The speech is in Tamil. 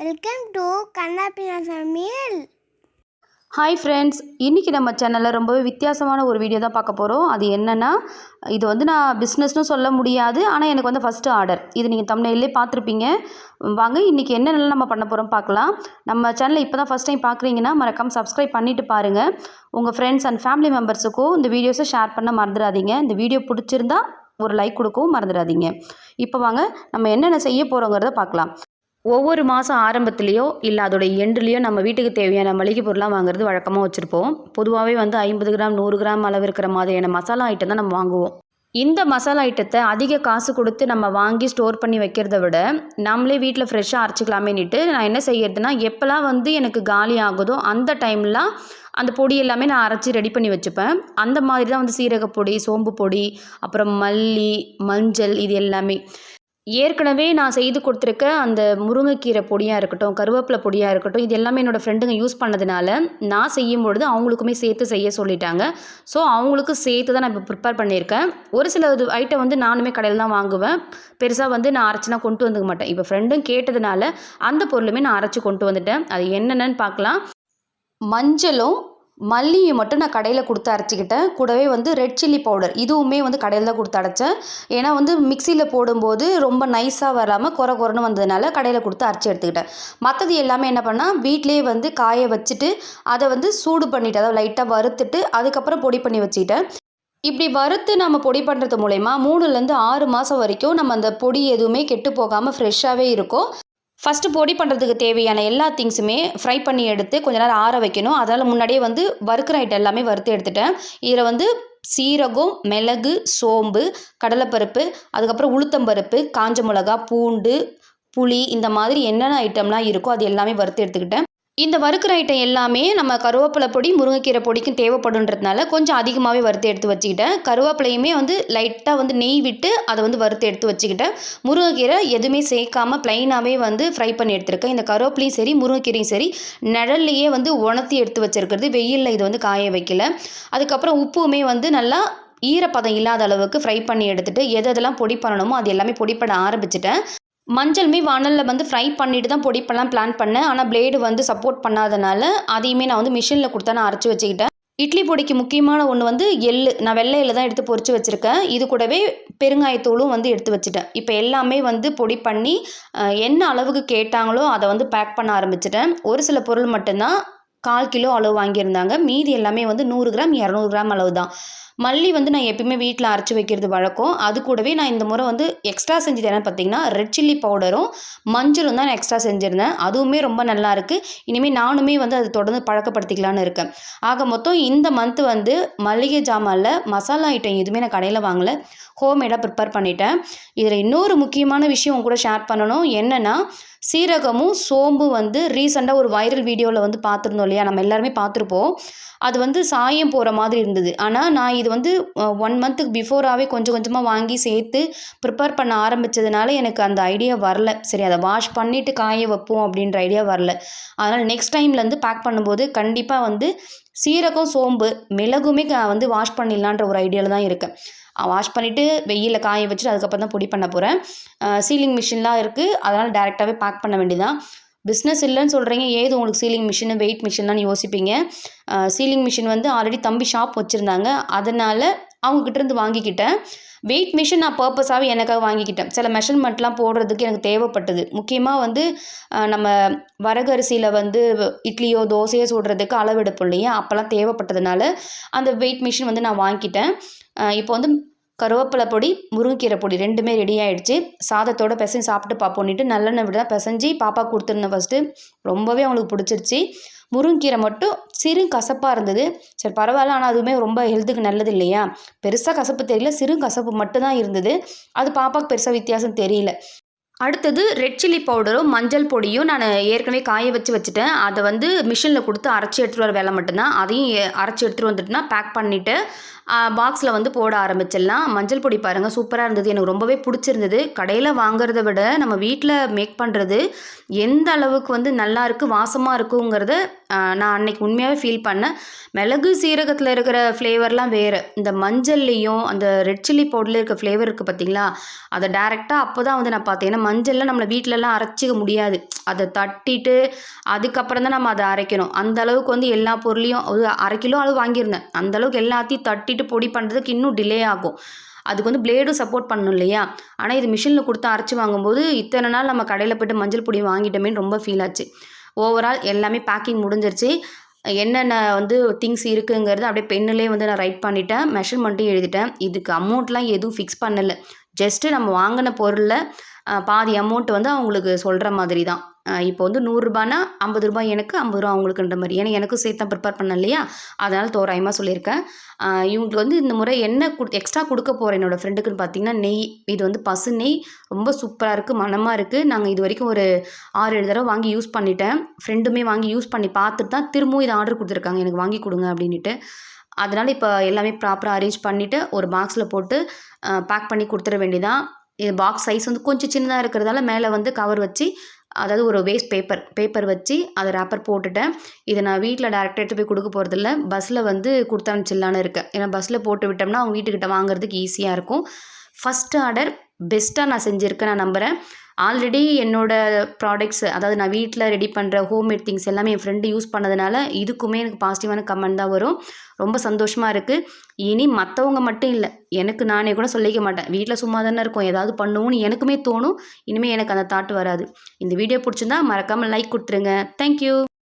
வெல்கம் டு கண்ணாப்பினா சமையல் ஹாய் ஃப்ரெண்ட்ஸ் இன்றைக்கி நம்ம சேனலில் ரொம்பவே வித்தியாசமான ஒரு வீடியோ தான் பார்க்க போகிறோம் அது என்னென்னா இது வந்து நான் பிஸ்னஸ்னு சொல்ல முடியாது. ஆனால் எனக்கு வந்து ஃபஸ்ட்டு ஆர்டர் இது நீங்கள் தமிழ்லே பார்த்துருப்பீங்க. வாங்க இன்றைக்கி என்னென்னலாம் நம்ம பண்ண போகிறோம் பார்க்கலாம். நம்ம சேனலை இப்போ தான் ஃபஸ்ட் டைம் பார்க்குறீங்கன்னா மறக்காம சப்ஸ்கிரைப் பண்ணிவிட்டு பாருங்கள் உங்கள் ஃப்ரெண்ட்ஸ் அண்ட் ஃபேமிலி மெம்பர்ஸுக்கும் இந்த வீடியோஸை ஷேர் பண்ண மறந்துடாதீங்க. இந்த வீடியோ பிடிச்சிருந்தா ஒரு லைக் கொடுக்கவும் மறந்துடாதீங்க. இப்போ வாங்க நம்ம என்னென்ன செய்ய போகிறோங்கிறத பார்க்கலாம். ஒவ்வொரு மாதம் ஆரம்பத்துலேயோ இல்லை அதோட எண்டுலேயோ நம்ம வீட்டுக்கு தேவையான மளிகை பொருளாக வாங்குறது வழக்கமாக வச்சுருப்போம். பொதுவாகவே வந்து ஐம்பது கிராம் நூறு கிராம் அளவு இருக்கிற மாதிரியான மசாலா ஐட்டம் தான் நம்ம வாங்குவோம். இந்த மசாலா ஐட்டத்தை அதிக காசு கொடுத்து நம்ம வாங்கி ஸ்டோர் பண்ணி வைக்கிறத விட நம்மளே வீட்டில் ஃப்ரெஷ்ஷாக அரைச்சிக்கலாமேன்னுட்டு நான் என்ன செய்யறதுனா எப்போல்லாம் வந்து எனக்கு காலி ஆகுதோ அந்த டைம்லாம் அந்த பொடி எல்லாமே நான் அரைச்சி ரெடி பண்ணி வச்சுப்பேன். அந்த மாதிரி தான் வந்து சீரகப்பொடி சோம்பு பொடி அப்புறம் மல்லி மஞ்சள் இது எல்லாமே. ஏற்கனவே நான் செய்து கொடுத்துருக்க அந்த முருங்கைக்கீரை பொடியாக இருக்கட்டும் கருவேப்பிலை பொடியாக இருக்கட்டும் இது எல்லாமே என்னோடய ஃப்ரெண்டுங்க யூஸ் பண்ணதுனால நான் செய்யும் பொழுது அவங்களுக்குமே சேர்த்து செய்ய சொல்லிட்டாங்க. ஸோ அவங்களுக்கு சேர்த்து தான் நான் இப்போ ப்ரிப்பேர் பண்ணியிருக்கேன். ஒரு சில இது ஐட்டம் வந்து நானுமே கடையில் தான் வாங்குவேன். பெருசாக வந்து நான் அரைச்சினா கொண்டு வந்துக்க மாட்டேன். இப்போ ஃப்ரெண்டும் கேட்டதுனால அந்த பொருளுமே நான் அரைச்சி கொண்டு வந்துட்டேன். அது என்னென்னு பார்க்கலாம். மஞ்சளும் மல்லியை மட்டும் நான் கடையில் கொடுத்து அரைச்சிக்கிட்டேன். கூடவே வந்து ரெட் சில்லி பவுடர் இதுவுமே வந்து கடையில் தான் கொடுத்து அரைச்சேன். ஏன்னா வந்து மிக்சியில் போடும்போது ரொம்ப நைஸாக வராமல் குறை குறைன்னு வந்ததுனால கடையில் கொடுத்து அரைச்சி எடுத்துக்கிட்டேன். மற்றது எல்லாமே என்ன பண்ணால் வீட்டிலேயே வந்து காய வச்சுட்டு அதை வந்து சூடு பண்ணிவிட்டு அதாவது லைட்டாக வறுத்துட்டு அதுக்கப்புறம் பொடி பண்ணி வச்சுக்கிட்டேன். இப்படி வறுத்து நம்ம பொடி பண்ணுறது மூலயமா மூணுலேருந்து ஆறு மாதம் வரைக்கும் நம்ம அந்த பொடி எதுவுமே கெட்டு போகாமல் ஃப்ரெஷ்ஷாகவே இருக்கும். ஃபஸ்ட்டு பொடி பண்ணுறதுக்கு தேவையான எல்லா திங்ஸுமே ஃப்ரை பண்ணி எடுத்து கொஞ்ச நேரம் ஆற வைக்கணும். அதனால் முன்னாடியே வந்து வறுக்கிற ஐட்டம் எல்லாமே வறுத்து எடுத்துட்டேன். இதில் வந்து சீரகம் மிளகு சோம்பு கடலைப்பருப்பு அதுக்கப்புறம் உளுத்தம்பருப்பு காஞ்ச மிளகா பூண்டு புளி இந்த மாதிரி என்னென்ன ஐட்டம்லாம் இருக்கோ அது எல்லாமே வறுத்து எடுத்துக்கிட்டேன். இந்த வறுக்கிற ஐட்டம் எல்லாமே நம்ம கருவேப்பிலை பொடி முருங்கைக்கீரை பொடிக்கும் தேவைப்படுன்றதுனால கொஞ்சம் அதிகமாகவே வறுத்து எடுத்து வச்சுக்கிட்டேன். கருவேப்பிலையுமே வந்து லைட்டாக வந்து நெய் விட்டு அதை வந்து வறுத்து எடுத்து வச்சுக்கிட்டேன். முருங்கைக்கீரை எதுவுமே சேர்க்காம ப்ளைனாகவே வந்து ஃப்ரை பண்ணி எடுத்திருக்கேன். இந்த கருவேப்பிலையும் சரி முருங்கைக்கீரையும் சரி நிழல்லையே வந்து உணர்த்தி எடுத்து வச்சிருக்கிறது. வெயிலில் இது வந்து காய வைக்கல. அதுக்கப்புறம் உப்புமே வந்து நல்லா ஈரப்பதம் இல்லாத அளவுக்கு ஃப்ரை பண்ணி எடுத்துகிட்டு எது எதெல்லாம் பொடி பண்ணணுமோ அது எல்லாமே பொடி பண்ண ஆரம்பிச்சிட்டேன். மஞ்சளுமே வானலில் வந்து ஃப்ரை பண்ணிட்டு தான் பொடி பண்ணலாம் பிளான் பண்ணேன். ஆனால் பிளேடு வந்து சப்போர்ட் பண்ணாதனால அதையுமே நான் வந்து மிஷினில் கொடுத்தா நான் அரைச்சி வச்சுக்கிட்டேன். இட்லி பொடிக்கு முக்கியமான ஒன்று வந்து எள்ளு. நான் வெள்ளை எள்ளு தான் எடுத்து பொறிச்சு வச்சுருக்கேன். இது கூடவே பெருங்காயத்தூளும் வந்து எடுத்து வச்சுட்டேன். இப்போ எல்லாமே வந்து பொடி பண்ணி என்ன அளவுக்கு கேட்டாங்களோ அதை வந்து பேக் பண்ண ஆரம்பிச்சிட்டேன். ஒரு சில பொருள் மட்டும்தான். கால் கிலோ அளவு வாங்கியிருந்தாங்க. மீதி எல்லாமே வந்து நூறு கிராம் இரநூறு கிராம் அளவு தான். மல்லி வந்து நான் எப்பயுமே வீட்டில் அரைச்சி வைக்கிறது வழக்கம். அது கூடவே நான் இந்த முறை வந்து எக்ஸ்ட்ரா செஞ்சது என்னென்னு பார்த்தீங்கன்னா ரெட் சில்லி பவுடரும் மஞ்சளும் தான் நான் எக்ஸ்ட்ரா செஞ்சுருந்தேன். அதுவுமே ரொம்ப நல்லா இருக்குது இனிமேல் நானுமே வந்து அதை தொடர்ந்து பழக்கப்படுத்திக்கலான்னு இருக்கேன். ஆக மொத்தம் இந்த மந்த் வந்து மளிகை ஜாமானில் மசாலா ஐட்டம் எதுவுமே நான் கடையில் வாங்கலை. ஹோம்மேடாக ப்ரிப்பேர் பண்ணிட்டேன். இதில் இன்னொரு முக்கியமான விஷயம் உங்க கூட ஷேர் பண்ணணும். என்னென்னா சீரகமும் சோம்பு வந்து ரீசெண்டாக ஒரு வைரல் வீடியோவில் வந்து பார்த்துருந்தோம் இல்லையா? நம்ம எல்லாருமே பார்த்துருப்போம். அது வந்து சாயம் போகிற மாதிரி இருந்தது. ஆனால் நான் இது வந்து ஒன் மந்த்துக்கு பிஃபோராகவே கொஞ்சம் கொஞ்சமாக வாங்கி சேர்த்து ப்ரிப்பேர் பண்ண ஆரம்பித்ததுனால எனக்கு அந்த ஐடியா வரல. சரி அதை வாஷ் பண்ணிவிட்டு காய வைப்போம் அப்படின்ற ஐடியா வரல. அதனால் நெக்ஸ்ட் டைம்லேருந்து பேக் பண்ணும்போது கண்டிப்பாக வந்து சீரகம் சோம்பு மிளகுமே வந்து வாஷ் பண்ணிடலான்ற ஒரு ஐடியாவில் தான் இருக்கேன். வாஷ் பண்ணிவிட்டு வெயிலில் காய வச்சுட்டு அதுக்கப்புறம் தான் பொடி பண்ண போகிறேன் சீலிங் மிஷின்லாம் இருக்குது அதனால் டேரெக்டாகவே பேக் பண்ண வேண்டியதான் பிஸ்னஸ் இல்லைன்னு சொல்கிறீங்க ஏது உங்களுக்கு சீலிங் மிஷின் வெயிட் மிஷின்லாம் யோசிப்பீங்க? சீலிங் மிஷின் வந்து ஆல்ரெடி தம்பி ஷாப் வச்சுருந்தாங்க. அதனால் அவங்கக்கிட்டேருந்து வாங்கிக்கிட்டேன். வெயிட் மிஷின் நான் பர்பஸாகவே எனக்காக வாங்கிக்கிட்டேன். சில மெஷர்மெண்ட்லாம் போடுறதுக்கு எனக்கு தேவைப்பட்டது. முக்கியமாக வந்து நம்ம வரகரிசியில் வந்து இட்லியோ தோசையோ சுடுறதுக்கு அளவெடுப்போம் இல்லையா? அப்போல்லாம் தேவைப்பட்டதுனால அந்த வெயிட் மிஷின் வந்து நான் வாங்கிக்கிட்டேன். இப்போ வந்து கருவேப்பிலை பொடி முருங்கைக்கீரை பொடி ரெண்டுமே ரெடி ஆகிடுச்சு சாதத்தோட பிசைஞ்சு சாப்பிட்டு பார்ப்போன்னிட்டு நல்லெண்ணெய் விட பிசைஞ்சு பாப்பா கொடுத்துருந்தேன் ஃபஸ்ட்டு ரொம்பவே அவங்களுக்கு பிடிச்சிருச்சு. முருங்கீரை மட்டும் சிறு கசப்பாக இருந்தது. சரி பரவாயில்ல. ஆனால் அதுவுமே ரொம்ப ஹெல்த்துக்கு நல்லது இல்லையா? பெருசாக கசப்பு தெரியல. சிறு கசப்பு மட்டும்தான் இருந்தது. அது பாப்பாவுக்கு பெருசாக வித்தியாசம் தெரியல. அடுத்தது ரெட் சில்லி பவுடரும் மஞ்சள் பொடியும் நான் ஏற்கனவே காய வச்சு வச்சுட்டேன். அதை வந்து மிஷினில் கொடுத்து அரைச்சி எடுத்துகிட்டு வர வேலை மட்டும்தான். அதையும் அரைச்சி எடுத்துகிட்டு வந்துட்டுனா பேக் பண்ணிவிட்டு பாக்ஸில் வந்து போட ஆரம்பிச்சிடலாம். மஞ்சள் பொடி பாருங்கள் சூப்பராக இருந்தது. எனக்கு ரொம்பவே பிடிச்சிருந்தது. கடையில் வாங்குறத விட நம்ம வீட்டில் மேக் பண்ணுறது எந்த அளவுக்கு வந்து நல்லா இருக்குது வாசமாக இருக்குங்கிறத நான் அன்னைக்கு உண்மையாகவே ஃபீல் பண்ணேன். மிளகு சீரகத்தில் இருக்கிற ஃப்ளேவர்லாம் வேறு. இந்த மஞ்சள்லேயும் அந்த ரெட் சில்லி பவுடரில் இருக்க ஃப்ளேவர் இருக்குது பார்த்தீங்களா அதை டேரெக்டாக அப்போ தான் வந்து நான் பார்த்தீங்கன்னா மஞ்சள்லாம் நம்மளை வீட்டிலலாம் அரைச்சிக்க முடியாது. அதை தட்டிட்டு அதுக்கப்புறம் தான் நம்ம அதை அரைக்கணும். அந்த அளவுக்கு வந்து எல்லா பொருளையும் ஒரு அரை கிலோ அளவு வாங்கியிருந்தேன். அந்த அளவுக்கு எல்லாத்தையும் தட்டிட்டு பொடி பண்ணுறதுக்கு இன்னும் டிலே ஆகும். அதுக்கு வந்து பிளேடும் சப்போர்ட் பண்ணணும் இல்லையா? ஆனால் இது மிஷினில் கொடுத்து அரைச்சி வாங்கும்போது இத்தனை நாள் நம்ம கடையில் போய்ட்டு மஞ்சள் பொடி வாங்கிட்டோமேன்னு ரொம்ப ஃபீல் ஆச்சு. ஓவரால் எல்லாமே பேக்கிங் முடிஞ்சிருச்சு. என்னென்ன வந்து திங்ஸ் இருக்குங்கிறது அப்படியே பெண்ணிலே வந்து நான் ரைட் பண்ணிட்டேன். மெஷர்மெண்ட்டும் எழுதிட்டேன். இதுக்கு அமௌண்ட்லாம் எதுவும் ஃபிக்ஸ் பண்ணலை. ஜஸ்ட்டு நம்ம வாங்கின பொருளில் பாதி அமௌண்ட் வந்து அவங்களுக்கு சொல்கிற மாதிரி தான் இப்போ வந்து நூறுரூபானா ஐம்பது ரூபாய் எனக்கு ஐம்பது ரூபா அவங்களுக்குன்ற மாதிரி. ஏன்னா எனக்கும் சேர்த்து தான் ப்ரிப்பேர் பண்ண இல்லையா? அதனால் தோராயமாக சொல்லியிருக்கேன். இவங்களுக்கு வந்து இந்த முறை என்ன கொடு எக்ஸ்ட்ரா கொடுக்க போகிறேன் என்னோடய ஃப்ரெண்டுக்குன்னு பார்த்தீங்கன்னா நெய். இது வந்து பசு நெய். ரொம்ப சூப்பராக இருக்குது மணமாக இருக்குது நாங்கள் இது வரைக்கும் ஒரு ஆறு ஏழு தடவை வாங்கி யூஸ் பண்ணிட்டேன். ஃப்ரெண்டுமே வாங்கி யூஸ் பண்ணி பார்த்துட்டு தான் திரும்பவும் இதை ஆர்டர் கொடுத்துருக்காங்க. எனக்கு வாங்கி கொடுங்க அப்படின்ட்டு அதனால் இப்போ எல்லாமே ப்ராப்பராக அரேஞ்ச் பண்ணிவிட்டு ஒரு பாக்ஸில் போட்டு பேக் பண்ணி கொடுத்துட வேண்டியதான் இது பாக்ஸ் சைஸ் வந்து கொஞ்சம் சின்னதாக இருக்கிறதால மேலே வந்து கவர் வச்சு அதாவது ஒரு வேஸ்ட் பேப்பர் பேப்பர் வச்சு அதை ரேப்பர் போட்டுட்டேன். இதை நான் வீட்டில் டேரெக்டாக எடுத்து போய் கொடுக்க போகிறதில்ல பஸ்ஸில் வந்து கொடுத்து அனுப்பிச்சிடலான்னு இருக்கேன். ஏன்னா பஸ்ஸில் போட்டு விட்டோம்னா அவங்க வீட்டுக்கிட்ட வாங்குறதுக்கு ஈஸியாக இருக்கும். ஃபஸ்ட் ஆர்டர் பெஸ்ட்டாக நான் செஞ்சுருக்கேன் நான் நம்புகிறேன் ஆல்ரெடி என்னோடய ப்ராடக்ட்ஸ் அதாவது நான் வீட்டில் ரெடி பண்ணுற ஹோம்மேட் திங்ஸ் எல்லாமே என் ஃப்ரெண்டு யூஸ் பண்ணதுனால இதுக்குமே எனக்கு பாசிட்டிவான கமெண்ட் தான் வரும். ரொம்ப சந்தோஷமாக இருக்குது இனி மற்றவங்க மட்டும் இல்லை எனக்கு நானே கூட சொல்லிக்க மாட்டேன். வீட்டில் சும்மா தானே இருக்கும் ஏதாவது பண்ணுவோம்னு எனக்குமே தோணும். இனிமேல் எனக்கு அந்த தாட் வராது. இந்த வீடியோ பிடிச்சிருந்தா மறக்காமல் லைக் கொடுத்துருங்க. தேங்க்யூ